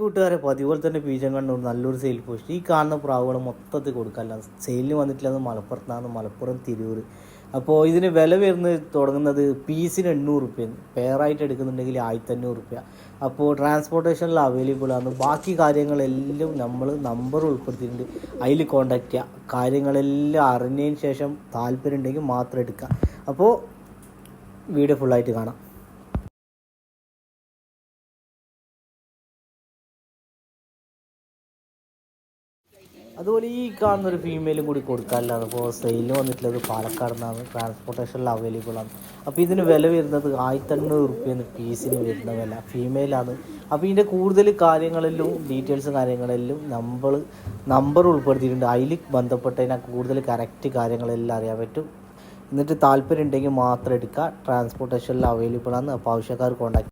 കൂട്ടുകാരെ പതിപോലെ തന്നെ പീജം കണ്ടു നല്ലൊരു സെയിൽ പോസ്റ്റ് ഈ കാണുന്ന പ്രാവുകൾ മൊത്തത്തിൽ കൊടുക്കാനില്ല സെയിലിന് വന്നിട്ടില്ല മലപ്പുറത്താണ് മലപ്പുറം തിരൂർ. അപ്പോൾ ഇതിന് വില വരുന്നത് തുടങ്ങുന്നത് പീസിന് എണ്ണൂറ് റുപ്യ പെയറായിട്ട് എടുക്കുന്നുണ്ടെങ്കിൽ ആയിരത്തഞ്ഞൂറ് റുപ്യ. അപ്പോൾ ട്രാൻസ്പോർട്ടേഷനിൽ അവൈലബിൾ ആണ്. ബാക്കി കാര്യങ്ങളെല്ലാം നമ്മൾ നമ്പർ ഉൾപ്പെടുത്തിയിട്ടുണ്ട്. അതിൽ കോൺടാക്റ്റ് ചെയ്യുക കാര്യങ്ങളെല്ലാം അറിഞ്ഞതിന് ശേഷം താല്പര്യം ഉണ്ടെങ്കിൽ മാത്രം എടുക്കുക അപ്പോൾ വീഡിയോ ഫുള്ളായിട്ട് കാണാം. അതുപോലെ ഈ കാണുന്ന ഒരു ഫീമെയിലും കൂടി കൊടുക്കാനില്ലാന്ന് അപ്പോൾ സെയിലിന് വന്നിട്ടുള്ളത് പാലക്കാട് നിന്നാണ്. ട്രാൻസ്പോർട്ടേഷനിൽ അവൈലബിൾ ആണ്. അപ്പോൾ ഇതിന് വില വരുന്നത് ആയിരത്തഞ്ഞൂറ് റുപ്യെന്ന് പീസിന് വരുന്ന വില. ഫീമെയിലാണ് അപ്പോൾ ഇതിന്റെ കൂടുതൽ കാര്യങ്ങളിലും ഡീറ്റെയിൽസും കാര്യങ്ങളിലും നമ്പർ നമ്പർ ഉൾപ്പെടുത്തിയിട്ടുണ്ട്. അതിൽ ബന്ധപ്പെട്ടതിനാൽ കൂടുതൽ കറക്റ്റ് കാര്യങ്ങളെല്ലാം അറിയാൻ പറ്റും. എന്നിട്ട് താല്പര്യം ഉണ്ടെങ്കിൽ മാത്രം എടുക്കുക. ട്രാൻസ്പോർട്ടേഷനിൽ അവൈലബിൾ ആണ്. അപ്പോൾ ആവശ്യക്കാർ കോൺടാക്ട്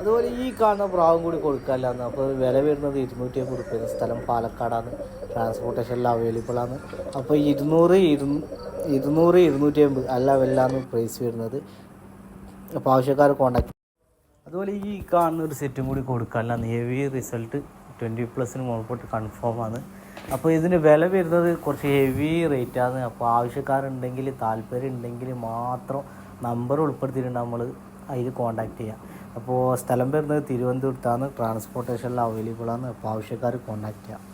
അതുപോലെ ഈ കാണുന്ന പ്രാവും കൂടി കൊടുക്കാനില്ലാന്ന്. അപ്പോൾ വില വരുന്നത് ഇരുന്നൂറ്റി അമ്പത് സ്ഥലം പാലക്കാടാണ്. ട്രാൻസ്പോർട്ടേഷനിൽ അവൈലബിൾ ആണ്. അപ്പോൾ ഇരുന്നൂറ് ഇരുന്നൂ ഇരുന്നൂറ് ഇരുന്നൂറ്റി അമ്പത് അല്ല വെല്ലാണ് പ്രൈസ് വരുന്നത്. അപ്പോൾ ആവശ്യക്കാർ കോണ്ടാക്ട് അതുപോലെ ഈ കാണുന്ന ഒരു സെറ്റും കൂടി കൊടുക്കാനില്ലാന്ന് ഹെവി റിസൾട്ട് ട്വന്റി പ്ലസിന് മുകളിലോട്ട് കൺഫേം ആണ്. അപ്പോൾ ഇതിന് വില വരുന്നത് കുറച്ച് ഹെവി റേറ്റ് ആണ്. അപ്പോൾ ആവശ്യക്കാരുണ്ടെങ്കിൽ താല്പര്യം ഉണ്ടെങ്കിൽ മാത്രം നമ്പർ ഉൾപ്പെടുത്തിയിട്ടുണ്ട് നമ്മൾ അതിൽ കോണ്ടാക്ട് ചെയ്യാം. അപ്പോൾ സ്ഥലം വരുന്നത് തിരുവനന്തപുരത്താണ്. ട്രാൻസ്പോർട്ടേഷനിൽ അവൈലബിൾ ആണ്. അപ്പോൾ ആവശ്യക്കാർ കോണ്ടാക്ട് ചെയ്യാം.